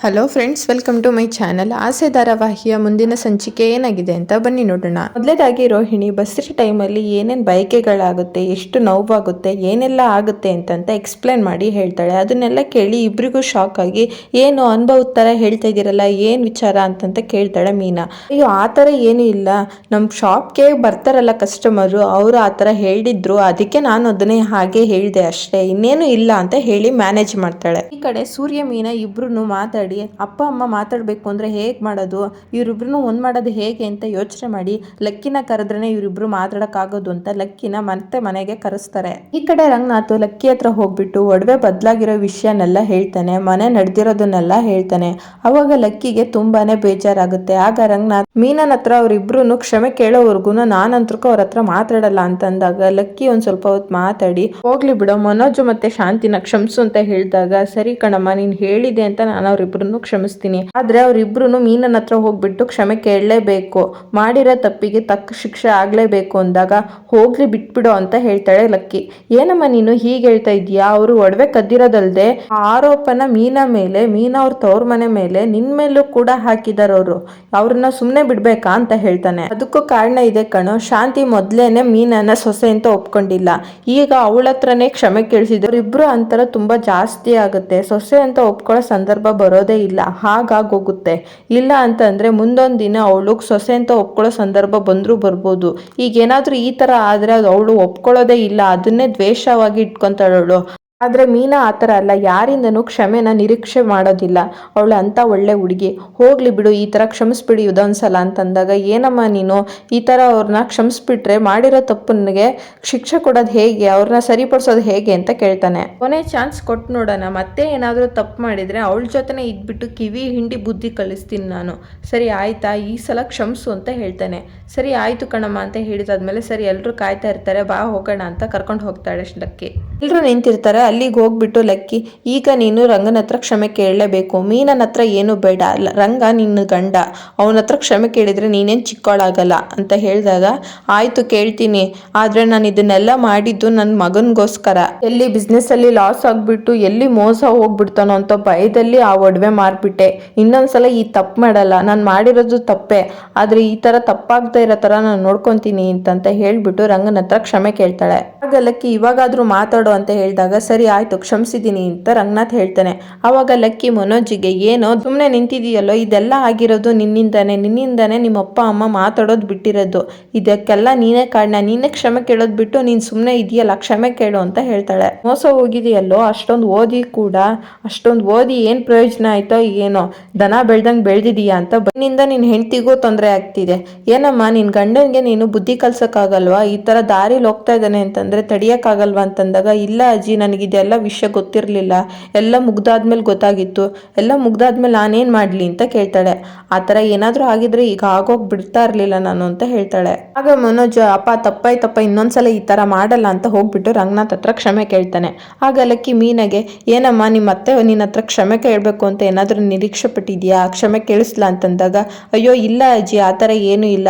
Hello friends welcome to my channel ಆಸೆ ಧಾರಾವಾಹಿಯ ಮುಂದಿನ ಸಂಚಿಕೆ ಏನಾಗಿದೆ ಅಂತ ಬನ್ನಿ ನೋಡೋಣ. ಮೊದಲೇದಾಗಿ ರೋಹಿಣಿ, ಬಸ್ರಿ ಟೈಮಲ್ಲಿ ಏನೇನು ಬಯಕೆಗಳಾಗುತ್ತೆ, ಎಷ್ಟು ನೋವಾಗುತ್ತೆ, ಏನೆಲ್ಲ ಆಗುತ್ತೆ ಅಂತಂತ ಎಕ್ಸ್ಪ್ಲೇನ್ ಮಾಡಿ ಹೇಳ್ತಾಳೆ. ಅದನ್ನೆಲ್ಲ ಕೇಳಿ ಇಬ್ರಿಗೂ ಶಾಕ್ ಆಗಿ, ಏನು ಅನುಭವದ ಥರ ಹೇಳ್ತಾ ಇದ್ದೀರಲ್ಲ ಏನು ವಿಚಾರ ಅಂತಂತ ಕೇಳ್ತಾಳೆ ಮೀನಾ. ಅಯ್ಯೋ, ಆ ಥರ ಏನೂ ಇಲ್ಲ. ನಮ್ಮ ಶಾಪ್ಗೆ ಬರ್ತಾರಲ್ಲ ಕಸ್ಟಮರು ಅವರು ಆ ಥರ ಹೇಳಿದ್ರು. ಅದಕ್ಕೆ ನಾನು ಅದನ್ನೇ ಹಾಗೆ ಹೇಳಿದೆ ಅಷ್ಟೇ. ಇನ್ನೇನು ಇಲ್ಲ ಅಂತ ಹೇಳಿ ಮ್ಯಾನೇಜ್ ಮಾಡ್ತಾಳೆ. ಈ ಕಡೆ ಸೂರ್ಯ, ಮೀನಾ ಇಬ್ರು ಮಾತಾಡಿ ಅಪ್ಪ, ಅಮ್ಮ ಮಾತಾಡಬೇಕು ಅಂದ್ರೆ ಹೇಗೆ ಮಾಡೋದು? ಇವರಿಬ್ರು ಒಂದು ಮಾಡೋದು ಹೇಗೆ ಅಂತ ಯೋಚನೆ ಮಾಡಿ, ಲಕ್ಕಿನ ಕರೆದ್ರೆ ಇವರಿಬ್ರು ಮಾತಾಡೋಕ್ಕಾಗೋದು ಅಂತ ಲಕ್ಕಿನ ಮತ್ತೆ ಮನೆಗೆ ಕರೆಸ್ತಾರೆ. ಈ ಕಡೆ ರಂಗನಾಥ್ ಲಕ್ಕಿ ಹತ್ರ ಹೋಗ್ಬಿಟ್ಟು ಒಡವೆ ಬದಲಾಗಿರೋ ವಿಷಯನೆಲ್ಲ ಹೇಳ್ತಾನೆ, ಮನೆ ನಡೆದಿರೋದನ್ನೆಲ್ಲ ಹೇಳ್ತಾನೆ. ಅವಾಗ ಲಕ್ಕಿಗೆ ತುಂಬಾನೇ ಬೇಜಾರಾಗುತ್ತೆ. ಆಗ ರಂಗನಾಥ್, ಮೀನನ್ ಹತ್ರ ಅವ್ರಿಬ್ರು ಕ್ಷಮೆ ಕೇಳೋವರೆಗೂ ನಾನಂತ್ರಕ್ಕೂ ಅವ್ರ ಹತ್ರ ಮಾತಾಡಲ್ಲ ಅಂತ ಅಂದಾಗ ಲಕ್ಕಿ ಒಂದ್ ಸ್ವಲ್ಪ ಹೊತ್ತು ಮಾತಾಡಿ, ಹೋಗ್ಲಿ ಬಿಡೋ, ಮನೋಜ್ ಮತ್ತೆ ಶಾಂತಿನ ಕ್ಷಮಿಸು ಅಂತ ಹೇಳಿದಾಗ, ಸರಿ ಕಣಮ್ಮ, ನೀನ್ ಹೇಳಿದೆ ಅಂತ ನಾನು ಅವ್ರಿಬ್ರು ಕ್ಷಮಿಸ್ತೀನಿ. ಆದ್ರೆ ಅವ್ರಿಬ್ರು ಮೀನನ್ ಹತ್ರ ಹೋಗ್ಬಿಟ್ಟು ಕ್ಷಮೆ ಕೇಳಲೇಬೇಕು. ಮಾಡಿರೋ ತಪ್ಪಿಗೆ ತಕ್ಕ ಶಿಕ್ಷೆ ಆಗ್ಲೇಬೇಕು ಅಂದಾಗ ಹೋಗ್ಲಿ ಬಿಟ್ಬಿಡು ಅಂತ ಹೇಳ್ತಾಳೆ ಲಕ್ಕಿ. ಏನಮ್ಮ ನೀನು ಹೀಗೆ ಹೇಳ್ತಾ ಇದೀಯಾ ಅವರು ಒಡವೆ ಕದ್ದಿರೋದಲ್ದೆ ಆರೋಪನ ಮೀನಾ ಮೇಲೆ, ಮೀನಾ ಅವ್ರ ತವ್ರ ಮನೆ ಮೇಲೆ ನಿನ್ ಮೇಲೂ ಕೂಡ ಹಾಕಿದಾರ ಅವರು. ಅವ್ರನ್ನ ಸುಮ್ನೆ ಬಿಡ್ಬೇಕಾ ಅಂತ ಹೇಳ್ತಾನೆ. ಅದಕ್ಕೂ ಕಾರಣ ಇದೆ ಕಣೋ, ಶಾಂತಿ ಮೊದ್ಲೇನೆ ಮೀನನ್ನ ಸೊಸೆ ಅಂತ ಒಪ್ಕೊಂಡಿಲ್ಲ. ಈಗ ಅವಳ ಹತ್ರನೇ ಕ್ಷಮೆ ಕೇಳಿಸಿದ್ರು ಇಬ್ರು ಅಂತರ ತುಂಬಾ ಜಾಸ್ತಿ ಆಗುತ್ತೆ. ಸೊಸೆ ಅಂತ ಒಪ್ಕೊಳ್ಳೋ ಸಂದರ್ಭ ಬರೋದೇ ಇಲ್ಲ, ಹಾಗಾಗೋಗುತ್ತೆ. ಇಲ್ಲ ಅಂತಂದ್ರೆ ಮುಂದೊಂದು ದಿನ ಅವಳು ಸೊಸೆ ಅಂತ ಒಪ್ಕೊಳ್ಳೋ ಸಂದರ್ಭ ಬಂದ್ರೂ ಬರ್ಬೋದು. ಈಗ ಏನಾದ್ರೂ ಈ ತರ ಆದ್ರೆ ಅದು ಅವಳು ಒಪ್ಕೊಳ್ಳೋದೇ ಇಲ್ಲ, ಅದನ್ನೇ ದ್ವೇಷವಾಗಿ ಇಟ್ಕೊಂತಾಳವಳು ಆದ್ರೆ ಮೀನಾ ಆ ಥರ ಅಲ್ಲ. ಯಾರಿಂದನೂ ಕ್ಷಮೆನ ನಿರೀಕ್ಷೆ ಮಾಡೋದಿಲ್ಲ. ಅವಳು ಅಂತ ಒಳ್ಳೆ ಹುಡುಗಿ. ಹೋಗ್ಲಿ ಬಿಡು, ಈ ಥರ ಕ್ಷಮಿಸ್ಬಿಡಿ ಇದೊಂದ್ಸಲ ಅಂತಂದಾಗ, ಏನಮ್ಮ ನೀನು? ಈ ಥರ ಅವ್ರನ್ನ ಕ್ಷಮಿಸ್ಬಿಟ್ರೆ ಮಾಡಿರೋ ತಪ್ಪನಿಗೆ ಶಿಕ್ಷೆ ಕೊಡೋದು ಹೇಗೆ? ಅವ್ರನ್ನ ಸರಿಪಡಿಸೋದು ಹೇಗೆ ಅಂತ ಕೇಳ್ತಾನೆ. ಕೊನೆ ಚಾನ್ಸ್ ಕೊಟ್ಟು ನೋಡೋಣ. ಮತ್ತೆ ಏನಾದರೂ ತಪ್ಪು ಮಾಡಿದ್ರೆ ಅವಳ ಜೊತೆನೆ ಇದ್ಬಿಟ್ಟು ಕಿವಿ ಹಿಂಡಿ ಬುದ್ಧಿ ಕಲಿಸ್ತೀನಿ ನಾನು. ಸರಿ, ಆಯ್ತಾ? ಈ ಸಲ ಕ್ಷಮಿಸು ಅಂತ ಹೇಳ್ತಾನೆ. ಸರಿ, ಆಯ್ತು ಕಣಮ್ಮ ಅಂತ ಹೇಳಿದಾದ್ಮೇಲೆ, ಸರಿ ಎಲ್ಲರೂ ಕಾಯ್ತಾ ಇರ್ತಾರೆ. ಬಾ, ಹೋಗೋಣ ಅಂತ ಕರ್ಕೊಂಡು ಹೋಗ್ತಾಳೆ ಅಷ್ಟಕ್ಕೆ. ಎಲ್ಲರೂ ನಿಂತಿರ್ತಾರೆ. ಅಲ್ಲಿಗೆ ಹೋಗ್ಬಿಟ್ಟು ಲಕ್ಕಿ, ಈಗ ನೀನು ರಂಗನ ಹತ್ರ ಕ್ಷಮೆ ಕೇಳಲೇಬೇಕು. ಮೀನನ ಹತ್ರ ಏನು ಬೇಡ ರಂಗ ನಿನ್ನ ಗಂಡ. ಅವನ ಹತ್ರ ಕ್ಷಮೆ ಕೇಳಿದ್ರೆ ನೀನೇನು ಚಿಕ್ಕವಳಾಗಲ್ಲ ಅಂತ ಹೇಳಿದಾಗ, ಆಯಿತು ಕೇಳ್ತೀನಿ, ಆದ್ರೆ ನಾನು ಇದನ್ನೆಲ್ಲ ಮಾಡಿದ್ದು ನನ್ನ ಮಗನಿಗೋಸ್ಕರ. ಎಲ್ಲಿ ಬಿಸ್ನೆಸ್ಸಲ್ಲಿ ಲಾಸ್ ಆಗ್ಬಿಟ್ಟು, ಎಲ್ಲಿ ಮೋಸ ಹೋಗ್ಬಿಡ್ತಾನೋ ಅಂತ ಭಯದಲ್ಲಿ ಆ ಒಡವೆ ಮಾರ್ಬಿಟ್ಟೆ. ಇನ್ನೊಂದ್ಸಲ ಈ ತಪ್ಪು ಮಾಡಲ್ಲ, ನಾನು ಮಾಡಿರೋದು ತಪ್ಪೇ. ಆದ್ರೆ ಈ ತರ ತಪ್ಪಾಗ್ತಾ ಇರೋ ತರ ನಾನು ನೋಡ್ಕೊತೀನಿ ಅಂತಂತ ಹೇಳ್ಬಿಟ್ಟು ರಂಗನ ಹತ್ರ ಕ್ಷಮೆ ಕೇಳ್ತಾಳೆ. ಆಗ ಲಕ್ಕಿ, ಇವಾಗಾದ್ರೂ ಮಾತಾಡು ಅಂತ ಹೇಳಿದಾಗ, ಸರಿ ಆಯ್ತು ಕ್ಷಮಿಸಿದ್ದೀನಿ ಅಂತ ರಂಗನಾಥ್ ಹೇಳ್ತಾನೆ. ಅವಾಗ ಲಕ್ಕಿ ಮನೋಜಿಗೆ, ಏನೋ ಸುಮ್ಮನೆ ನಿಂತಿದೆಯಲ್ಲೋ? ಇದೆಲ್ಲ ಆಗಿರೋದು ನಿನ್ನಿಂದಾನೆ. ನಿನ್ನಿಂದಾನೆ ನಿಮ್ಮ ಅಪ್ಪ ಅಮ್ಮ ಮಾತಾಡೋದು ಬಿಟ್ಟಿರೋದು. ಇದಕ್ಕೆಲ್ಲ ನೀನೇ ಕಾರಣ. ನೀನೇ ಕ್ಷಮೆ ಕೇಳೋದು ಬಿಟ್ಟು ನೀನು ಸುಮ್ಮನೆ ಇದೆಯಲ್ಲ, ಕ್ಷಮೆ ಕೇಳು ಅಂತ ಹೇಳ್ತಾಳೆ. ಮೋಸ ಹೋಗಿದೆಯಲ್ಲೋ? ಅಷ್ಟೊಂದು ಓದಿ ಕೂಡ, ಅಷ್ಟೊಂದು ಓದಿ ಏನು ಪ್ರಯೋಜನ ಆಯ್ತೋ ಏನೋ? ದನ ಬೆಳ್ದಂಗೆ ಬೆಳೆದಿದೀಯಾ ಅಂತ ನಿನ್ನಿಂದ ನಿನ್ನ ಹೆಂಡತಿಗೂ ತೊಂದರೆ ಆಗ್ತಿದೆ. ಏನಮ್ಮ ನಿನ್ನ ಗಂಡನಿಗೆ ನೀನು ಬುದ್ಧಿ ಕಲ್ಸಕ್ಕಾಗಲ್ವಾ? ಈ ಥರ ದಾರಿಲಿ ಹೋಗ್ತಾ ಇದ್ದಾನೆ ಅಂತಂದ್ರೆ ತಡಿಯೋಕ್ಕಾಗಲ್ವಾ ಅಂತಂದಾಗ, ಇಲ್ಲ ಅಜ್ಜಿ ನನಗಿದೆಲ್ಲ ವಿಷಯ ಗೊತ್ತಿರಲಿಲ್ಲ. ಎಲ್ಲ ಮುಗ್ದಾದ್ಮೇಲೆ ಗೊತ್ತಾಗಿತ್ತು. ಎಲ್ಲ ಮುಗ್ದಾದ್ಮೇಲೆ ನಾನೇನು ಮಾಡಲಿ ಅಂತ ಕೇಳ್ತಾಳೆ. ಆ ಥರ ಏನಾದರೂ ಆಗಿದ್ರೆ ಈಗ ಆಗೋಗಿ ಬಿಡ್ತಾ ಇರಲಿಲ್ಲ ನಾನು ಅಂತ ಹೇಳ್ತಾಳೆ. ಆಗ ಮನೋಜ್, ಅಪ್ಪ ತಪ್ಪಾಯ್ತಪ್ಪ ಇನ್ನೊಂದ್ಸಲ ಈ ಥರ ಮಾಡಲ್ಲ ಅಂತ ಹೋಗ್ಬಿಟ್ಟು ರಂಗನಾಥ್ ಹತ್ರ ಕ್ಷಮೆ ಕೇಳ್ತಾನೆ. ಆಗ ಲಕ್ಕಿ ಮೀನಾಗೆ, ಏನಮ್ಮ ನಿಮ್ಮ ಅತ್ತೆ ನಿನ್ನ ಹತ್ರ ಕ್ಷಮೆ ಕೇಳಬೇಕು ಅಂತ ಏನಾದರೂ ನಿರೀಕ್ಷೆ ಪಟ್ಟಿದ್ಯಾ ಕ್ಷಮೆ ಕೇಳಿಸ್ಲಾ? ಅಂತಂದಾಗ, ಅಯ್ಯೋ, ಇಲ್ಲ ಅಜ್ಜಿ, ಆ ಥರ ಏನೂ ಇಲ್ಲ.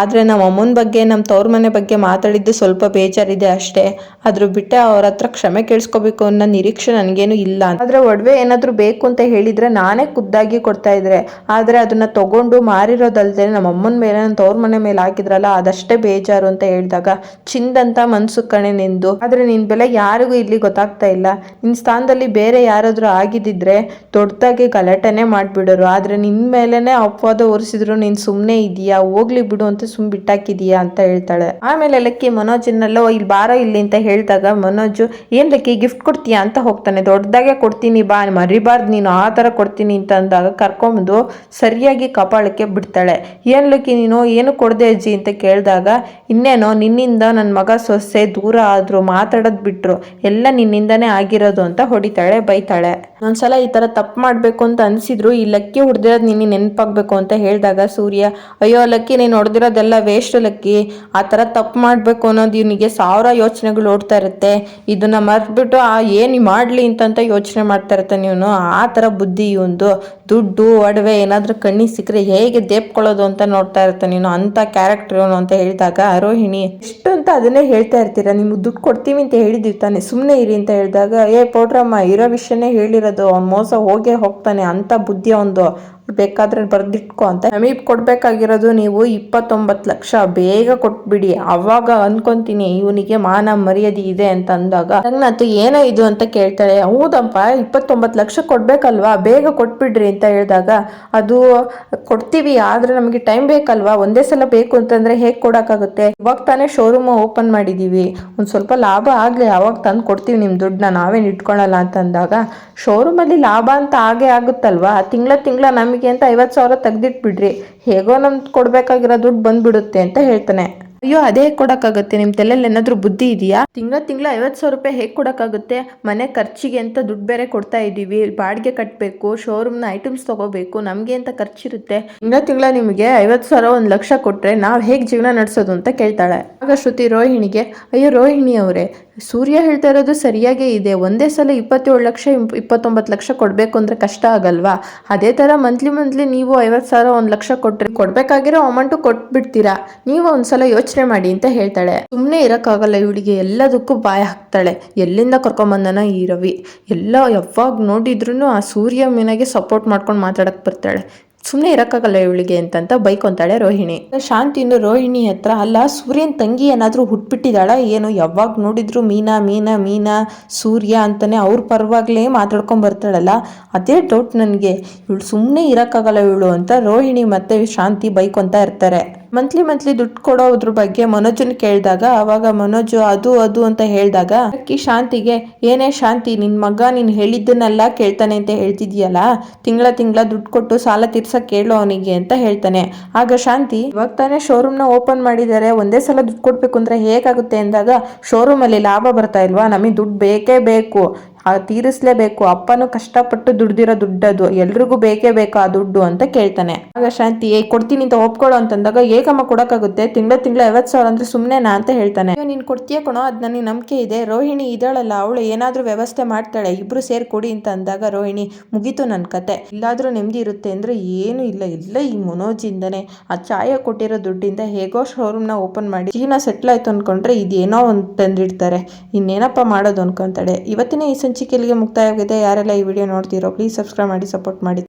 ಆದರೆ ನಮ್ಮ ಅಮ್ಮನ ಬಗ್ಗೆ ನಮ್ಮ ತವ್ರ ಮನೆ ಬಗ್ಗೆ ಮಾತಾಡಿದ್ದು ಸ್ವಲ್ಪ ಬೇಜಾರಿದೆ ಅಷ್ಟೇ. ಅದ್ರ ಬಿಟ್ಟೆ ಅವ್ರ ಹತ್ರ ಕ್ಷಮೆ ಕೇಳಿಸ್ಕೋಬೇಕು ಅನ್ನೋ ನಿರೀಕ್ಷೆ ನನಗೇನು ಇಲ್ಲ ಆದರೆ ಒಡವೆ ಏನಾದರೂ ಬೇಕು ಅಂತ ಹೇಳಿದ್ರೆ ನಾನೇ ಖುದ್ದಾಗಿ ಕೊಡ್ತಾ ಇದ್ರೆ, ಆದರೆ ಅದನ್ನ ತಗೊಂಡು ಮಾರಿರೋದಲ್ಲದೆ ನಮ್ಮ ಅಮ್ಮನ ಮೇಲೆ ನನ್ನ ತವ್ರ ಮನೆ ಮೇಲೆ ಹಾಕಿದ್ರಲ್ಲ, ಅದಷ್ಟೇ ಬೇಜಾರು ಅಂತ ಹೇಳಿದಾಗ ಚಿಂದಂತ ಮನ್ಸು ಕಣೆ ನಿಂದು. ಆದರೆ ನಿನ್ ಬೆಲೆ ಯಾರಿಗೂ ಇಲ್ಲಿ ಗೊತ್ತಾಗ್ತಾ ಇಲ್ಲ. ನಿನ್ನ ಸ್ಥಾನದಲ್ಲಿ ಬೇರೆ ಯಾರಾದರೂ ಆಗಿದ್ದಿದ್ರೆ ದೊಡ್ಡದಾಗಿ ಗಲಾಟೆನೆ ಮಾಡಿಬಿಡೋರು. ಆದರೆ ನಿನ್ನ ಮೇಲೇ ಅಪವಾದ ಹೊರಿಸಿದ್ರು ನೀನು ಸುಮ್ಮನೆ ಇದೆಯಾ ಹೋಗ್ಲಿ ಬಿಡು ಅಂತ ಸುಮ್ ಬಿಟ್ಟಾಕಿದೀಯಾ ಅಂತ ಹೇಳ್ತಾಳೆ. ಆಮೇಲೆ ಲಕ್ಕಿ ಮನೋಜನ್ನೆಲ್ಲೋ ಇಲ್ಲಿ ಬಾರೋ ಇಲ್ಲಿ ಅಂತ ಹೇಳಿದಾಗ ಮನೋಜ್, ಏನ್ ಲಕ್ಕಿ? ಗಿಫ್ಟ್ ಕೊಡ್ತೀಯಾ ಅಂತ ಹೋಗ್ತಾನೆ. ದೊಡ್ಡದಾಗೆ ಕೊಡ್ತೀನಿ ಬಾ, ಮರಿಬಾರ್ದು ನೀನು, ಆ ಥರ ಕೊಡ್ತೀನಿ ಅಂತ ಅಂದಾಗ ಕರ್ಕೊಂಬಂದು ಸರಿಯಾಗಿ ಕಪಾಳಕ್ಕೆ ಬಿಡ್ತಾಳೆ. ಏನ್ ಲಕ್ಕಿ ನೀನು, ಏನು ಕೊಡದೆ ಅಜ್ಜಿ? ಅಂತ ಕೇಳಿದಾಗ, ಇನ್ನೇನೋ, ನಿನ್ನಿಂದ ನನ್ನ ಮಗ ಸೊಸೆ ದೂರ ಆದ್ರು ಮಾತಾಡೋದು ಬಿಟ್ರು, ಎಲ್ಲ ನಿನ್ನಿಂದನೇ ಆಗಿರೋದು ಅಂತ ಹೊಡಿತಾಳೆ, ಬೈತಾಳೆ. ಒಂದ್ಸಲ ಈ ತರ ತಪ್ಪು ಮಾಡಬೇಕು ಅಂತ ಅನ್ಸಿದ್ರು ಈ ಲಕ್ಕಿ ಹೊಡೆದಿರೋದು ನಿನ್ನ ನೆನಪಾಗಬೇಕು ಅಂತ ಹೇಳಿದಾಗ ಸೂರ್ಯ, ಅಯ್ಯೋ, ಲಕ್ಕಿ, ನೀನು ಹೊಡೆದಿರೋದೆಲ್ಲ ವೇಸ್ಟ್ ಲಕ್ಕಿ. ಆ ಥರ ತಪ್ಪು ಮಾಡಬೇಕು ಅನ್ನೋದು ಇವನಿಗೆ ಸಾವಿರ ಯೋಚನೆಗಳು ಓಡ್ತಾ ಇರುತ್ತೆ. ಇದನ್ನ ಮರ್ತ್ಬಿಟ್ಟು ಕೊಟ್ಟು ಆ, ಏನು ಮಾಡಲಿ ಅಂತಂತ ಯೋಚನೆ ಮಾಡ್ತಾ ಇರ್ತಾನೆ ಇವನು. ಆ ಥರ ಬುದ್ಧಿ ಒಂದು ದುಡ್ಡು, ಒಡವೆ, ಏನಾದರೂ ಕಣ್ಣಿಗೆ ಸಿಕ್ಕರೆ ಹೇಗೆ ದೇಪ್ಕೊಳ್ಳೋದು ಅಂತ ನೋಡ್ತಾ ಇರ್ತಾನೆ ನೀನು ಅಂಥ ಕ್ಯಾರೆಕ್ಟರ್ ಇವನು ಅಂತ ಹೇಳಿದಾಗ ರೋಹಿಣಿ ಎಷ್ಟು ಅಂತ ಅದನ್ನೇ ಹೇಳ್ತಾ ಇರ್ತೀರಾ? ನಿಮ್ಗೆ ದುಡ್ಡು ಕೊಡ್ತೀವಿ ಅಂತ ಹೇಳಿದ್ದೀವಿ ತಾನೆ. ಸುಮ್ಮನೆ ಇರಿ ಅಂತ ಹೇಳಿದಾಗ, ಏ, ಪೌಡ್ರಮ್ಮ, ಇರೋ ವಿಷಯನೇ ಹೇಳಿರೋದು. ಅವ್ನು ಮೋಸ ಹೋಗೇ ಹೋಗ್ತಾನೆ. ಅಂಥ ಬುದ್ಧಿ ಒಂದು ಬೇಕಾದ್ರೆ ಬರ್ದಿಟ್ಕೊ ಅಂತ. ಸಮೀಪ್ ಕೊಡ್ಬೇಕಾಗಿರೋದು ನೀವು ಇಪ್ಪತ್ತೊಂಬತ್ತು ಲಕ್ಷ. ಬೇಗ ಕೊಟ್ಬಿಡಿ. ಅವಾಗ ಅನ್ಕೊಂತೀನಿ ಇವನಿಗೆ ಮಾನ ಮರ್ಯಾದೆ ಇದೆ ಅಂತ ಅಂದಾಗ. ನನ್ನತ್ತು ಏನೋ ಇದು ಅಂತ ಕೇಳ್ತಾಳೆ. ಹೌದಪ್ಪ, ಇಪ್ಪತ್ತೊಂಬತ್ತು ಲಕ್ಷ ಕೊಡ್ಬೇಕಲ್ವಾ? ಬೇಗ ಕೊಟ್ಬಿಡ್ರಿ ಅಂತ ಹೇಳಿದಾಗ, ಅದು ಕೊಡ್ತೀವಿ, ಆದ್ರೆ ನಮಗೆ ಟೈಮ್ ಬೇಕಲ್ವಾ? ಒಂದೇ ಸಲ ಬೇಕು ಅಂತಂದ್ರೆ ಹೇಗೆ ಕೊಡೋಕ್ಕಾಗುತ್ತೆ? ಇವಾಗ ತಾನೇ ಶೋರೂಮ್ ಓಪನ್ ಮಾಡಿದೀವಿ. ಒಂದು ಸ್ವಲ್ಪ ಲಾಭ ಆಗಲಿ. ಅವಾಗ ತಂದು ಕೊಡ್ತೀವಿ ನಿಮ್ಮ ದುಡ್ಡನ್ನ. ನಾವೇನು ಇಟ್ಕೊಳಲ್ಲ ಅಂತ ಅಂದಾಗ, ಶೋರೂಮಲ್ಲಿ ಲಾಭ ಅಂತ ಆಗೇ ಆಗುತ್ತಲ್ವಾ? ತಿಂಗಳ ತಿಂಗಳ ನಮಗೆ ಅಂತ ಐವತ್ತು ಸಾವಿರ ತೆಗ್ದಿಟ್ಬಿಡ್ರಿ. ಹೇಗೋ ನಮ್ಗೆ ಕೊಡಬೇಕಾಗಿರೋ ದುಡ್ಡು ಬಂದ್ಬಿಡುತ್ತೆ ಅಂತ ಹೇಳ್ತಾನೆ. ಅಯ್ಯೋ, ಅದೇ ಕೊಡಕ್ಕಾಗತ್ತೆ. ನಿಮ್ ತಲೆಯಲ್ಲಿ ಏನಾದ್ರು ಬುದ್ಧಿ ಇದೆಯಾ? ತಿಂಗಳ ತಿಂಗಳ ಐವತ್ತು ಸಾವಿರ ರೂಪಾಯಿ ಹೇಗೆ ಕೊಡಕ್ಕಾಗುತ್ತೆ? ಮನೆ ಖರ್ಚಿಗೆ ಅಂತ ದುಡ್ಡು ಬೇರೆ ಕೊಡ್ತಾ ಇದ್ದೀವಿ ಬಾಡಿಗೆ ಕಟ್ಟಬೇಕು ಶೋರೂಮ್ನ ಐಟಮ್ಸ್ ತಗೋಬೇಕು. ನಮಗೆ ಅಂತ ಖರ್ಚಿರುತ್ತೆ? ತಿಂಗಳ ತಿಂಗಳ ನಿಮಗೆ ಐವತ್ತು ಸಾವಿರ ಒಂದು ಲಕ್ಷ ಕೊಟ್ಟರೆ ನಾವು ಹೇಗೆ ಜೀವನ ನಡೆಸೋದು ಅಂತ ಕೇಳ್ತಾಳೆ. ಆಗ ಶ್ರುತಿ ರೋಹಿಣಿಗೆ, ಅಯ್ಯೋ, ರೋಹಿಣಿ ಅವರೇ, ಸೂರ್ಯ ಹೇಳ್ತಾ ಇರೋದು ಸರಿಯಾಗೇ ಇದೆ. ಒಂದೇ ಸಲ ಇಪ್ಪತ್ತೇಳು ಲಕ್ಷ ಇಪ್- ಇಪ್ಪತ್ತೊಂಬತ್ತು ಲಕ್ಷ ಕೊಡಬೇಕು ಅಂದರೆ ಕಷ್ಟ ಆಗಲ್ವಾ? ಅದೇ ಥರ ಮಂತ್ಲಿ ಮಂತ್ಲಿ ನೀವು ಐವತ್ತು ಸಾವಿರ ಒಂದು ಲಕ್ಷ ಕೊಟ್ಟರೆ ಕೊಡಬೇಕಾಗಿರೋ ಅಮೌಂಟು ಕೊಟ್ಬಿಡ್ತೀರಾ? ನೀವು ಒಂದ್ಸಲ ಯೋಚನೆ ಮಾಡಿ ಅಂತ ಹೇಳ್ತಾಳೆ. ಸುಮ್ಮನೆ ಇರೋಕ್ಕಾಗಲ್ಲ ಇವಳಿಗೆ, ಎಲ್ಲದಕ್ಕೂ ಬಾಯ ಹಾಕ್ತಾಳೆ. ಎಲ್ಲಿಂದ ಕರ್ಕೊಂಬಂದನ ಈ ರವಿ? ಎಲ್ಲ ಯಾವಾಗ ನೋಡಿದ್ರು ಆ ಸೂರ್ಯ ಮೀನಾಗೆ ಸಪೋರ್ಟ್ ಮಾಡ್ಕೊಂಡು ಮಾತಾಡಕ್ಕೆ ಬರ್ತಾಳೆ. ಸುಮ್ಮನೆ ಇರೋಕ್ಕಾಗಲ್ಲ ಇವಳಿಗೆ ಅಂತಂತ ಬೈಕೊಂತಾಳೆ ರೋಹಿಣಿ. ಶಾಂತಿನು ರೋಹಿಣಿ ಹತ್ರ ಅಲ್ಲ, ಸೂರ್ಯನ ತಂಗಿ ಏನಾದರೂ ಹುಟ್ಬಿಟ್ಟಿದ್ದಾಳ ಏನು? ಯಾವಾಗ ನೋಡಿದ್ರು ಮೀನಾ ಮೀನಾ ಮೀನಾ, ಸೂರ್ಯ ಅಂತಾನೆ ಅವ್ರ ಪರವಾಗ್ಲೇ ಮಾತಾಡ್ಕೊಂಡು ಬರ್ತಾಳಲ್ಲ? ಅದೇ ಡೌಟ್ ನನಗೆ. ಇವಳು ಸುಮ್ಮನೆ ಇರೋಕ್ಕಾಗಲ್ಲ ಇವಳು ಅಂತ ರೋಹಿಣಿ ಮತ್ತೆ ಶಾಂತಿ ಬೈಕೊಂತ ಇರ್ತಾರೆ. ಮಂತ್ಲಿ ಮಂತ್ಲಿ ದುಡ್ಡು ಕೊಡೋದ್ರ ಬಗ್ಗೆ ಮನೋಜನ್ ಕೇಳಿದಾಗ, ಅವಾಗ ಮನೋಜ್ ಅದು ಅದು ಅಂತ ಹೇಳಿದಾಗ, ಅಕ್ಕಿ, ಶಾಂತಿಗೆ ಏನೇ ಶಾಂತಿ, ನಿನ್ ಮಗ ನೀನ್ ಹೇಳಿದ್ದನ್ನೆಲ್ಲ ಕೇಳ್ತಾನೆ ಅಂತ ಹೇಳ್ತಿದ್ಯಲ್ಲ? ತಿಂಗಳ ತಿಂಗಳ ದುಡ್ಡು ಕೊಟ್ಟು ಸಾಲ ತೀರ್ಸಕ್ ಕೇಳು ಅವನಿಗೆ ಅಂತ ಹೇಳ್ತಾನೆ. ಆಗ ಶಾಂತಿ, ಇವಾಗ ತಾನೇ ನ ಓಪನ್ ಮಾಡಿದ್ದಾರೆ, ಒಂದೇ ಸಲ ದುಡ್ಡು ಕೊಡ್ಬೇಕು ಅಂದ್ರೆ ಹೇಗಾಗುತ್ತೆ? ಅಂದಾಗ ಶೋರೂಮ್ ಅಲ್ಲಿ ಲಾಭ ಬರ್ತಾ ಇಲ್ವಾ? ನಮಗೆ ದುಡ್ಡು ಬೇಕೇ ಬೇಕು. ತೀರಿಸ್ಲೇಬೇಕು. ಅಪ್ಪನು ಕಷ್ಟಪಟ್ಟು ದುಡ್ದಿರೋ ದುಡ್ಡದು ಎಲ್ರಿಗೂ ಬೇಕೇ ಬೇಕು ಆ ದುಡ್ಡು ಅಂತ ಕೇಳ್ತಾನೆ. ಆಗ ಶಾಂತಿ ಏ ಕೊಡ್ತೀನಿ ಅಂತ ಒಪ್ಕೊಳ್ಳೋ ಅಂತಂದಾಗ ಏಕಮ್ಮ ಕೊಡೋಕ್ಕಾಗುತ್ತೆ. ತಿಂಗಳ ತಿಂಗಳ ಐವತ್ತು ಸಾವಿರ ಅಂದ್ರೆ ಸುಮ್ಮನೆನಾ ಅಂತ ಹೇಳ್ತಾನೆ. ನೀನ್ ಕೊಡ್ತೀಯ ಕಣೋ? ಅದು ನನಗೆ ನಂಬಿಕೆ ಇದೆ. ರೋಹಿಣಿ ಇದಳಲ್ಲ, ಅವಳು ಏನಾದರೂ ವ್ಯವಸ್ಥೆ ಮಾಡ್ತಾಳೆ, ಇಬ್ರು ಸೇರಿ ಕೊಡಿ ಅಂತ ಅಂದಾಗ ರೋಹಿಣಿ, ಮುಗೀತು ನನ್ನ ಕತೆ. ಇಲ್ಲಾದ್ರೂ ನೆಮ್ಮದಿ ಇರುತ್ತೆ ಅಂದ್ರೆ ಏನು ಇಲ್ಲ. ಇಲ್ಲ ಈ ಮನೋಜಿಂದನೇ. ಆ ಚಾಯ ಕೊಟ್ಟಿರೋ ದುಡ್ಡಿಂದ ಹೇಗೋ ಶೋರೂಮ್ನ ಓಪನ್ ಮಾಡಿ ಜೀವನ ಸೆಟ್ಲ್ ಆಯ್ತು ಅನ್ಕೊಂಡ್ರೆ ಇದೇನೋ ಒಂದು ತಂದಿಡ್ತಾರೆ. ಇನ್ನೇನಪ್ಪ ಮಾಡೋದು ಅನ್ಕೊಂತಾಳೆ. ಇವತ್ತಿನ ಈ ಸಂಚಿಕೆಯಲ್ಲಿಗೆ ಮುಕ್ತಾಯವಾಗಿದೆ. ಯಾರೆಲ್ಲ ಈ ವಿಡಿಯೋ ನೋಡ್ತೀರೋ ಪ್ಲೀಸ್ ಸಬ್ಸ್ಕ್ರೈಬ್ ಮಾಡಿ ಸಪೋರ್ಟ್ ಮಾಡಿ.